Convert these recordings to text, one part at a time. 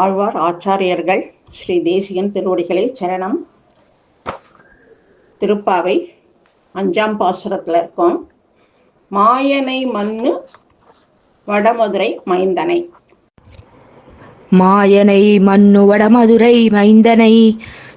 ஆழ்வார் ஆச்சாரியர்கள் ஸ்ரீ தேசியன் திருவடிகளே சரணம். திருப்பாவை அஞ்சாம் பாசுரத்தில் இருக்கும். மாயனை மண்ணு வடமதுரை மைந்தனை. மாயனை மண்ணு வடமதுரை மைந்தனை.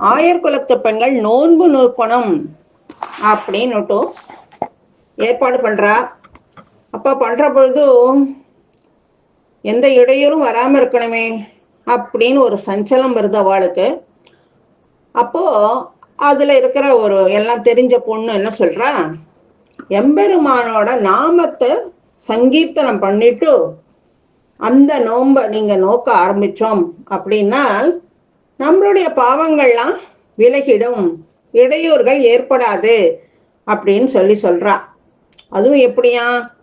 ஆயர் குலத்து பெண்கள் நோன்பு நோக்கணும் அப்படின்னுட்டு ஏற்பாடு பண்றா. அப்ப பண்ற பொழுது எந்த இடையூறும் வராம இருக்கணுமே அப்படின்னு ஒரு சஞ்சலம் வருது அவளுக்கு. அப்போ அதுல இருக்கிற ஒரு எல்லாம் தெரிஞ்ச பொண்ணு என்ன சொல்றா? எம்பெருமானோட நாமத்தை சங்கீர்த்தனம் பண்ணிட்டு அந்த நோன்பை நீங்க நோக்க ஆரம்பிச்சோம் அப்படின்னா நம்மளுடைய பாவங்கள்லாம் விலகிடும். இடையூறுகள் ஏற்படாது அப்படின்னு சொல்லி சொல்றா. அதுவும் எப்படியா?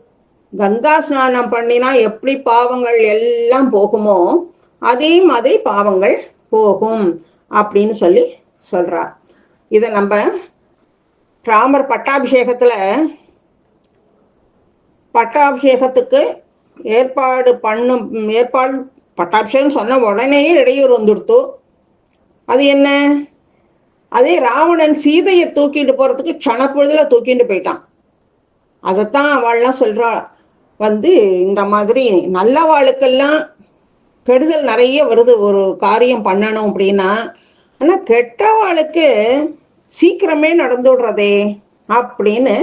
கங்கா ஸ்நானம் பண்ணினா எப்படி பாவங்கள் எல்லாம் போகுமோ அதே மாதிரி பாவங்கள் போகும் அப்படின்னு சொல்லி சொல்றா. இதை நம்ம ராமர் பட்டாபிஷேகத்துல பட்டாபிஷேகத்துக்கு ஏற்பாடு பண்ணும் ஏற்பாடு பட்டாபிஷேகம் சொன்ன உடனேயே இடையூறு வந்துடுத்து. அது என்ன? அதே ராவணன் சீதையை தூக்கிட்டு போறதுக்கு க்ஷணப்பொழுதுல தூக்கிட்டு போயிட்டான். அதைத்தான் அவள்லாம் சொல்றா வந்து இந்த மாதிரி நல்லவாளுக்கெல்லாம் கெடுதல் நிறைய வருது ஒரு காரியம் பண்ணணும் அப்படின்னா ஆனா கெட்டவாளுக்கு சீக்கிரமே நடந்து விடுறதே அப்படின்னு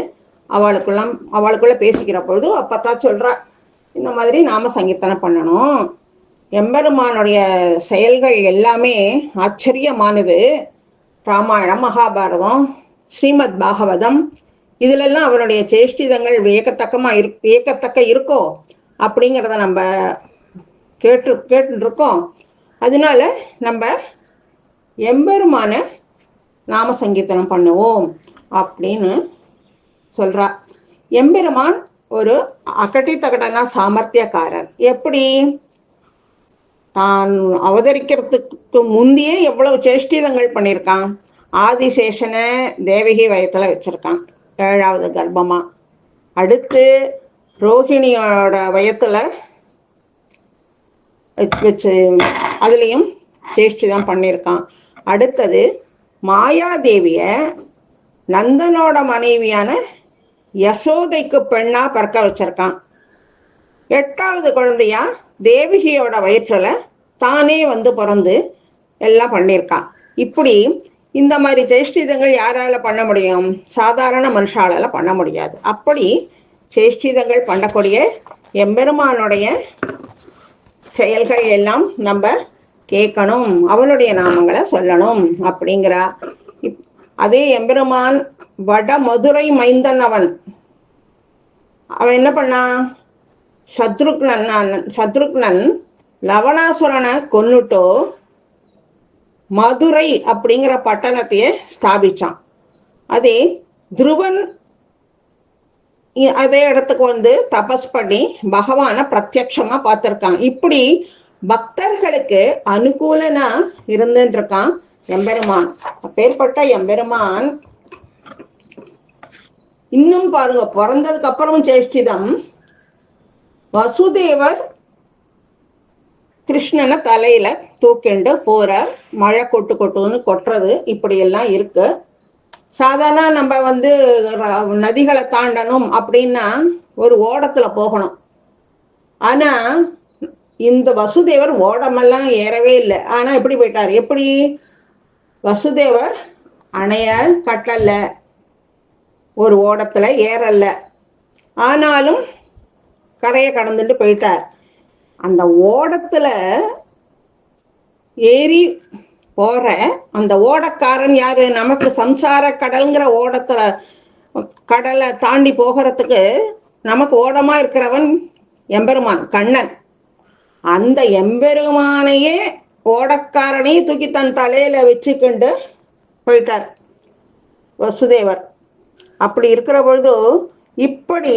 அவளுக்குள்ள அவளுக்குள்ள பேசிக்கிற பொழுது அப்பத்தான் சொல்றா இந்த மாதிரி நாம சங்கீர்த்தனை பண்ணணும். எம்பெருமானுடைய செயல்கள் எல்லாமே ஆச்சரியமானது. ராமாயணம் மகாபாரதம் ஸ்ரீமத் பாகவதம் இதுலெல்லாம் அவருடைய சேஷ்டிதங்கள் வியக்கத்தக்கமாக இரு வியக்கத்தக்க இருக்கோ அப்படிங்கிறத நம்ம கேட்டு கேட்டுருக்கோம் அதனால நம்ம எம்பெருமான நாம சங்கீர்த்தனம் பண்ணுவோம் அப்படின்னு சொல்றா. எம்பெருமான் ஒரு அகட்டி தகடனா சாமர்த்தியக்காரன் எப்படி? தான் அவதரிக்கிறதுக்கு முந்தையே எவ்வளவு சேஷ்டிதங்கள் பண்ணியிருக்கான். ஆதிசேஷனை தேவகி வயத்துல வச்சிருக்கான். ஏழாவது கர்ப்பமா. அடுத்து ரோஹிணியோட வயத்துல வச்சு அதுலேயும் சேஷ்டிதம் பண்ணியிருக்கான். அடுத்தது மாயாதேவிய நந்தனோட மனைவியான யசோதைக்கு பெண்ணா பிறக்க வச்சிருக்கான். எட்டாவது குழந்தையா? தேவகியோட வயிற்றில் தானே வந்து பிறந்து எல்லாம் பண்ணியிருக்கான் இப்படி இந்த மாதிரி சேஷ்டிதங்கள் யாரால பண்ண முடியும்? சாதாரண மனுஷாலால பண்ண முடியாது. அப்படி சேஷ்டிதங்கள் பண்ணக்கூடிய எம்பெருமானுடைய செயல்கள் எல்லாம் நம்ம கேட்கணும். அவளுடைய நாமங்களை சொல்லணும் அப்படிங்கிறா. இப்- அதே எம்பெருமான் வட மதுரை மைந்தன் அவன். அவன் என்ன பண்ணான் சத்ருக்னன் சத்ருக்னன் லவணாசுரனை கொன்னுட்டோ மதுரை அப்படிங்கிற பட்டணத்தையே ஸ்தாபிச்சான். அதே துருவன் அதே இடத்துக்கு வந்து தபஸ் பண்ணி பகவானை பிரத்யக்ஷமா பார்த்துருக்கான். இப்படி பக்தர்களுக்கு அனுகூலனா இருந்துருக்கான் எம்பெருமான். அப்பேற்பட்ட எம்பெருமான் இன்னும் பாருங்க பிறந்ததுக்கு அப்புறம் சேஷ்டிதம் வசுதேவர் கிருஷ்ணனை தலையில தூக்கிண்டு போறார். மழை கொட்டு கொட்டுன்னு கொட்டுறது இப்படி எல்லாம் இருக்கு. சாதாரண நம்ம வந்து நதிகளை தாண்டணும் அப்படின்னா ஒரு ஓடத்துல போகணும். ஆனா இந்த வசுதேவர் ஓடமெல்லாம் ஏறவே இல்லை. ஆனா எப்படி போயிட்டார்? எப்படி? வசுதேவர் அணைய கட்டல. ஒரு ஓடத்துல ஏறல. ஆனாலும் கரையை கடந்துட்டு போயிட்டார். அந்த ஓடத்துல ஏறி போற அந்த ஓடக்காரன் யாரு? நமக்கு சம்சார கடல்ங்கிற ஓடத்துல கடலை தாண்டி போகிறதுக்கு நமக்கு ஓடமா இருக்கிறவன் எம்பெருமான் கண்ணன். அந்த எம்பெருமானையே ஓடக்காரனையும் தூக்கி தன் தலையில வச்சுக்கிண்டு போயிட்டார் வசுதேவர். அப்படி இருக்கிற பொழுது இப்படி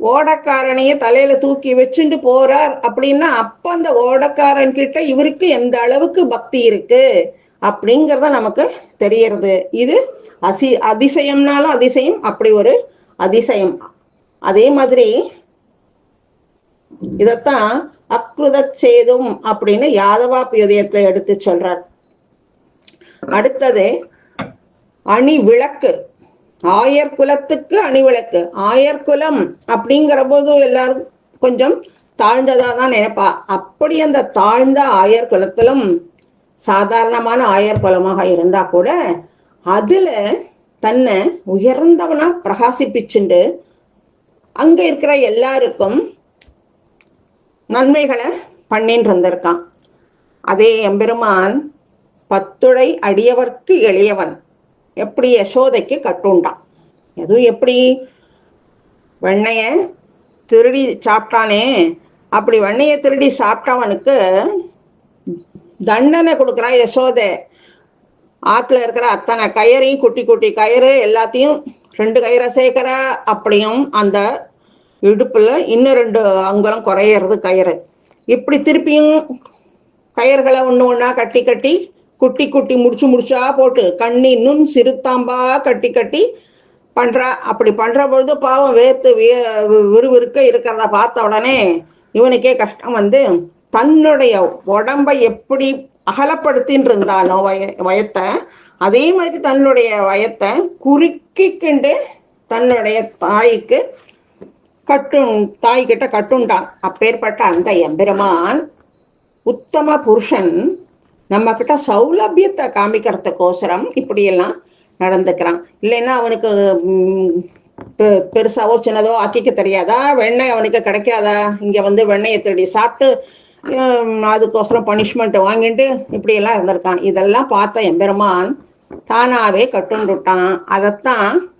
ஓடக்காரனையே தலையில தூக்கி வச்சுட்டு போறார் அப்படின்னா அப்ப அந்த ஓடக்காரன் கிட்ட இவருக்கு எந்த அளவுக்கு பக்தி இருக்கு அப்படிங்கிறத நமக்கு தெரியறது. இது அசி அதிசயம்னாலும் அதிசயம் அப்படி ஒரு அதிசயம். அதே மாதிரி இதத்தான் அக்ருத சேதும் அப்படின்னு யாதவா பியுதயத்துல எடுத்து சொல்றார். அடுத்தது அணி விளக்கு ஆயர் குலத்துக்கு அணி விளக்கு ஆயர் குலம் அப்படிங்கிற போது எல்லாரும் கொஞ்சம் தாழ்ந்ததா தான் நினைப்பா. அப்படி அந்த தாழ்ந்த ஆயர் குலத்திலும் சாதாரணமான ஆயர் குலமாக இருந்தா கூட அதுல தன்னை உயர்ந்தவனா பிரகாசிப்பிச்சுண்டு அங்க இருக்கிற எல்லாருக்கும் நன்மைகளை பண்ணின்னு இருந்திருக்கான். அதே எம்பெருமான் பத்துடை அடியவர்க்கு எளியவன். எப்படி யசோதைக்கு கட்டுண்டான்? எதுவும் எப்படி? வெண்ணைய திருடி சாப்பிட்டானே. அப்படி வெண்ணைய திருடி சாப்பிட்டவனுக்கு தண்டனை கொடுக்குறா யசோதை. ஆத்துல இருக்கிற அத்தனை கயிறையும் குட்டி குட்டி கயிறு எல்லாத்தையும் ரெண்டு கயிறை சேர்க்கிற. அப்படியும் அந்த இடுப்புல இன்னும் ரெண்டு அங்குலம் குறையிறது கயிறு. இப்படி திருப்பியும் கயிறுகளை ஒன்று ஒன்றா கட்டி கட்டி குட்டி குட்டி முடிச்சு முடிச்சா போட்டு கண்ணி நுண் சிறுத்தாம்பா கட்டி கட்டி பண்றா. அப்படி பண்ற பொழுது பாவம் வேர்த்து விய- விறுவிறுக்க இருக்கிறத பார்த்த உடனே இவனுக்கே கஷ்டம் வந்து தன்னுடைய உடம்பை எப்படி அகலப்படுத்தின்னு இருந்தானோ வய வயத்தை அதே மாதிரி தன்னுடைய வயத்தை குறுக்கிக்கிண்டு தன்னுடைய தாய்க்கு கட்டும் தாய்கிட்ட கட்டுண்டான். அப்பேற்பட்ட அந்த எம்பெருமான் உத்தம புருஷன் நம்ம கிட்ட சௌலபியத்தை காமிக்கிறதுக்கோசரம் இப்படியெல்லாம் நடந்துக்கிறான். இல்லைன்னா அவனுக்கு பெ- பெருசாவோ சின்னதோ ஆக்கிக்க தெரியாதா? வெண்ணெய் அவனுக்கு கிடைக்காதா? இங்க வந்து வெண்ணெயை தேடி சாப்பிட்டு அதுக்கோசரம் பனிஷ்மெண்ட் வாங்கிட்டு இப்படியெல்லாம் இருந்திருக்கான். இதெல்லாம் பார்த்த எம்பெருமான் தானாவே கட்டுண்டுட்டான் அதைத்தான்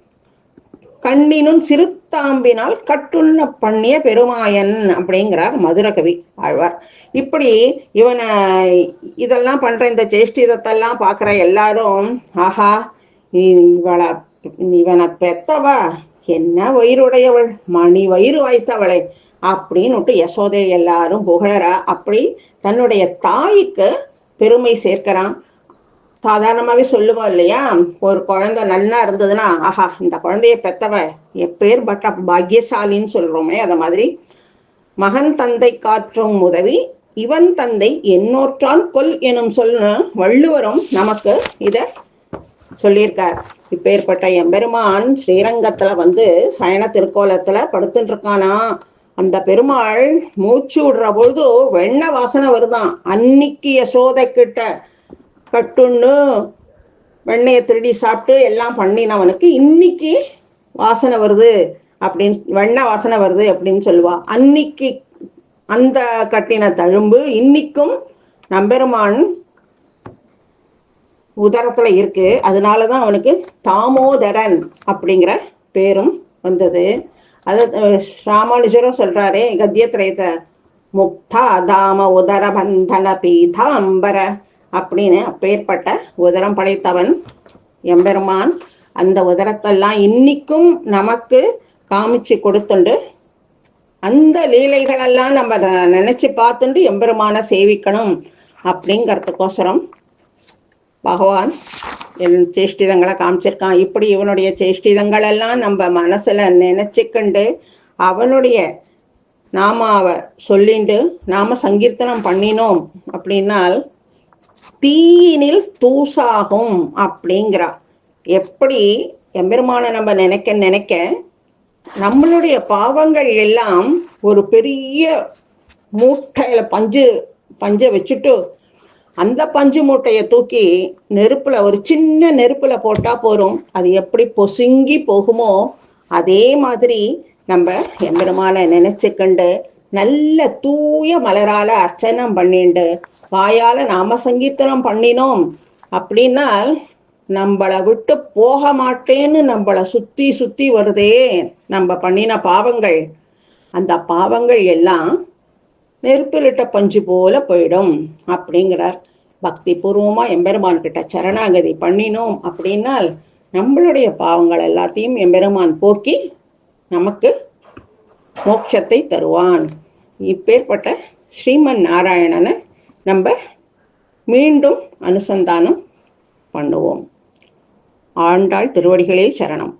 கண்ணினும் சிறுத்தாம்பினால் கட்டுண்ண பண்ணிய பெருமாயன் அப்படிங்கிறார் மதுரகவி ஆழ்வார். இப்படி இவனை இதெல்லாம் பண்ற இந்த சேஷ்டிதத்தெல்லாம் பார்க்குற எல்லாரும் ஆஹா இவளை இவனை பெத்தவா என்ன வயிறுடையவள் மணி வயிறு வாய்த்தவளே அப்படின்னுட்டு யசோதை எல்லாரும் புகழறா. அப்படி தன்னுடைய தாய்க்கு பெருமை சேர்க்கிறான். சாதாரணமாவே சொல்லுவோம் இல்லையா? ஒரு குழந்தை நல்லா இருந்ததுன்னா ஆஹா இந்த குழந்தைய பெத்தவ எப்பேற்பட்ட பாக்கியசாலின்னு சொல்றோமே அத மாதிரி. மகன் தந்தை காற்றும் உதவி இவன் தந்தை என்னோற்றான் கொல் எனும் சொல்லு வள்ளுவரும் நமக்கு இத சொல்லியிருக்கார். இப்பேற்பட்ட எம்பெருமான் ஸ்ரீரங்கத்துல வந்து சயன திருக்கோலத்துல படுத்துட்டு இருக்கானா அந்த பெருமாள் மூச்சு விடுற பொழுது வெண்ண வாசனை வருதான். அன்னிக்கு யசோதை கிட்ட கட்டுன்னு வெண்ணெயை திருடி சாப்பிட்டு எல்லாம் பண்ணினவனுக்கு இன்னைக்கு வாசனை வருது அப்படின்னு வெண்ணெய் வாசனை வருது அப்படின்னு சொல்லுவா. அன்னைக்கு அந்த கட்டின தழும்பு இன்னைக்கும் நம்பெருமான் உதரத்துல இருக்கு. அதனாலதான் அவனுக்கு தாமோதரன் அப்படிங்கிற பேரும் வந்தது. அது ராமானுஜரும் ராமானுஜரும் சொல்றாரே கத்தியத்திரயத்தை முக்தா தாம உதர பந்தன பீதாம்பர. அப்படின்னு அப்பேற்பட்ட உதரம் படைத்தவன் எம்பெருமான். அந்த உதரத்தெல்லாம் இன்னிக்கும் நமக்கு காமிச்சு கொடுத்துண்டு. அந்த லீலைகளெல்லாம் நம்ம நினைச்சு பார்த்துட்டு எம்பெருமான சேவிக்கணும் அப்படிங்கிறதுக்கோசரம் பகவான் என் சேஷ்டிதங்களை காமிச்சிருக்கான். இப்படி இவனுடைய சேஷ்டிதங்கள் எல்லாம் நம்ம மனசுல நினைச்சுக்கண்டு அவனுடைய நாமாவை சொல்லிண்டு நாம சங்கீர்த்தனம் பண்ணினோம் அப்படின்னால் தீயினில் தூசாகும் அப்படிங்கிறா. எப்படி எம்பெருமானை நம்ம நினைக்க நினைக்க நம்மளுடைய பாவங்கள் எல்லாம் ஒரு பெரிய மூட்டையில பஞ்சு பஞ்சை வச்சுட்டு அந்த பஞ்சு மூட்டையை தூக்கி நெருப்புல ஒரு சின்ன நெருப்புல போட்டா போறோம் அது எப்படி பொசுங்கி போகுமோ அதே மாதிரி நம்ம எம்பெருமான நினைச்சுக்கண்டு நல்ல தூய மலரால அர்ச்சனம் பண்ணிண்டு வாயால நாம சங்கீர்த்தனம் பண்ணினோம் அப்படின்னா நம்மளை விட்டு போக மாட்டேன்னு நம்மளை சுத்தி சுத்தி வருதே நம்ம பண்ணின பாவங்கள். அந்த பாவங்கள் எல்லாம் நெருப்பிலிட்ட பஞ்சு போல போயிடும் அப்படிங்கிறார். பக்தி பூர்வமா எம்பெருமான் கிட்ட சரணாகதி பண்ணினோம் அப்படின்னால் நம்மளுடைய பாவங்கள் எல்லாத்தையும் எம்பெருமான் போக்கி நமக்கு மோட்சத்தை தருவான். இப்பேற்பட்ட ஸ்ரீமன் நாராயணனை நம்ம மீண்டும் அனுசந்தானம் பண்ணுவோம். ஆண்டாள் திருவடிகளே சரணம்.